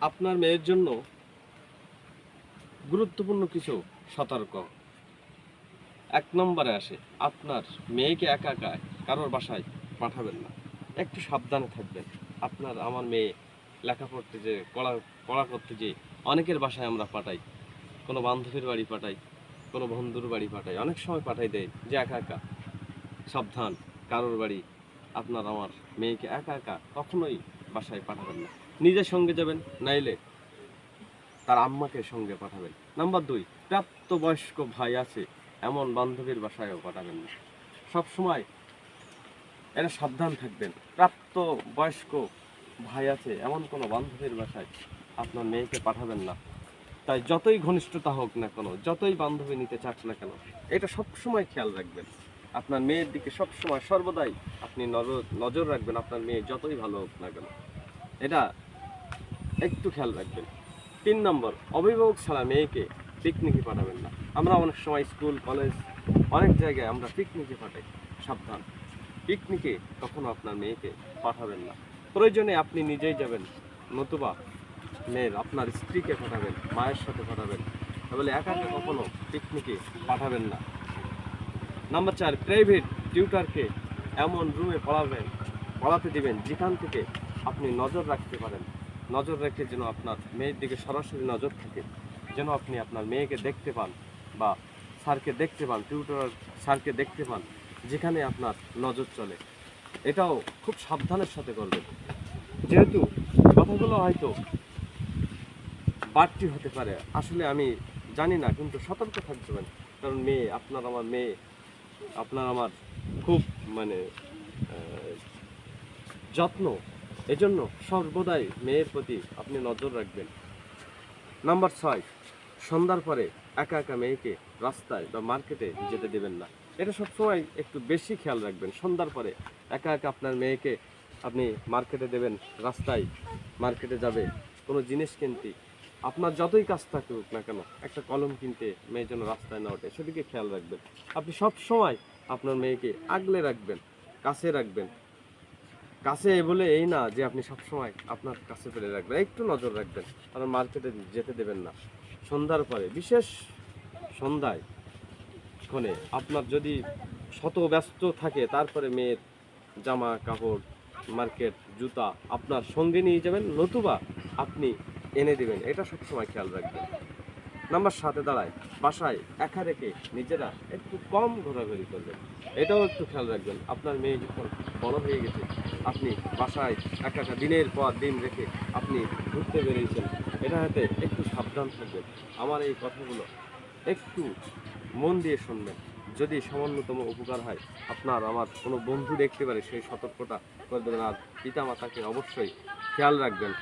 আপনার মেয়ের জন্য গুরুত্বপূর্ণ কিছু সতর্ক। এক নম্বরে আসে, আপনার মেয়েকে একা একা কারোর বাসায় পাঠাবেন না। একটু সাবধানে থাকবেন। আপনার, আমার মেয়ে লেখা পড়তে যে কড়া কড়া করতে যে, অনেকের বাসায় আমরা পাঠাই। কোনো বান্ধবীর বাড়ি পাঠাই, কোনো বন্ধুর বাড়ি পাঠাই, অনেক সময় পাঠাই দেয় যে, একা একা, সাবধান, কারোর বাড়ি আপনার, আমার মেয়েকে একা একা কখনোই বাসায় পাঠাবেন না। নিজের সঙ্গে যাবেন, নাইলে তার আম্মাকে সঙ্গে পাঠাবেন। নাম্বার দুই, প্রাপ্তবয়স্ক ভাই আছে, এমন বান্ধবীর বাসায়ও পাঠাবেন না। সবসময় এটা সাবধান থাকবেন। প্রাপ্ত বয়স্ক ভাই আছে, এমন কোনো বান্ধবীর বাসায় আপনার মেয়েকে পাঠাবেন না। তাই যতই ঘনিষ্ঠতা হোক না কেন, যতই বান্ধবী নিতে চাক না কেন, এটা সবসময় খেয়াল রাখবেন। আপনার মেয়ের দিকে সবসময় সর্বদাই আপনি নজর নজর রাখবেন, আপনার মেয়ে যতই ভালো হোক না কেন। এটা একটু খেয়াল রাখবেন। তিন নম্বর, অভিভাবক ছাড়া মেয়েকে পিকনিকে পাঠাবেন না। আমরা অনেক সময় স্কুল, কলেজ, অনেক জায়গায় আমরা পিকনিকে পাঠাই। সাবধান। পিকনিকে কখনো আপনার মেয়েকে পাঠাবেন না। প্রয়োজনে আপনি নিজেই যাবেন, নতুবা মেয়ের, আপনার স্ত্রীকে পাঠাবেন, মায়ের সাথে পাঠাবেন। তাহলে একা একা কখনো পিকনিকে পাঠাবেন না। নাম্বার চার প্রাইভেট টিউটারকে এমন রুমে পড়াবেন, পড়াতে দিবেন, যেখান থেকে আপনি নজর রাখতে পারেন। নজর রেখে যেন আপনার মেয়ের দিকে সরাসরি নজর থাকে, যেন আপনি আপনার মেয়েকে দেখতে পান বা স্যারকে দেখতে পান টিউটর স্যারকে দেখতে পান, যেখানে আপনার নজর চলে। এটাও খুব সাবধানের সাথে করবেন। যেহেতু কথাগুলো হয়তো বাড়তি হতে পারে, আসলে আমি জানি না, কিন্তু সতর্ক থাকতে পারেন কারণ মেয়ে, আপনার আমার মেয়ে, আপনার আমার খুব মানে যত্ন এজন্য সর্বদাই মেয়ের প্রতি আপনি নজর রাখবেন। নাম্বার ছয়, সন্ধ্যার পরে একা একা মেয়েকে রাস্তায় বা মার্কেটে যেতে দেবেন না। এটা সবসময় একটু বেশি খেয়াল রাখবেন। সন্ধ্যার পরে একা একা আপনার মেয়েকে আপনি মার্কেটে দেবেন, রাস্তায় মার্কেটে যাবে, কোনো জিনিস কিনতে। আপনার যতই কাজ থাকুক না কেন, একটা কলম কিনতে মেয়ের জন্য রাস্তায় না ওঠে, সেদিকে খেয়াল রাখবেন। আপনি সব সময় আপনার মেয়েকে আগলে রাখবেন, কাছে রাখবেন। কাছে বলে এই না যে আপনি সবসময় আপনার কাছে ফেলে রাখবেন, একটু নজর রাখবেন, কারণ মার্কেটে যেতে দেবেন না। সন্ধ্যার পরে, বিশেষ সন্ধ্যায় ক্ষণে আপনার যদি শত ব্যস্ত থাকে, তারপরে মেয়ের জামা, কাপড়, মার্কেট, জুতা আপনার সঙ্গে নিয়ে যাবেন, নতুবা আপনি এনে দেবেন। এটা সবসময় খেয়াল রাখবেন। নাম্বার সাথে দাঁড়ায়। বাসায় একা রেখে নিজেরা একটু কম ঘোরাঘুরি করবেন। এটাও একটু খেয়াল রাখবেন, আপনার মেয়ে যখন বড় হয়ে গেছে, আপনি বাসায় একা একা দিনের পর দিন রেখে আপনি ঘুরতে বেরিয়েছেন, এটা হাতে একটু সাবধান থাকবেন। আমার এই কথাগুলো একটু মন দিয়ে শুনবেন। যদি সামান্যতম উপকার হয়, আপনার আমার কোনো বন্ধু দেখতে পারে, সেই সতর্কতা করে দেবেন। আর পিতা মাতাকে অবশ্যই খেয়াল রাখবেন।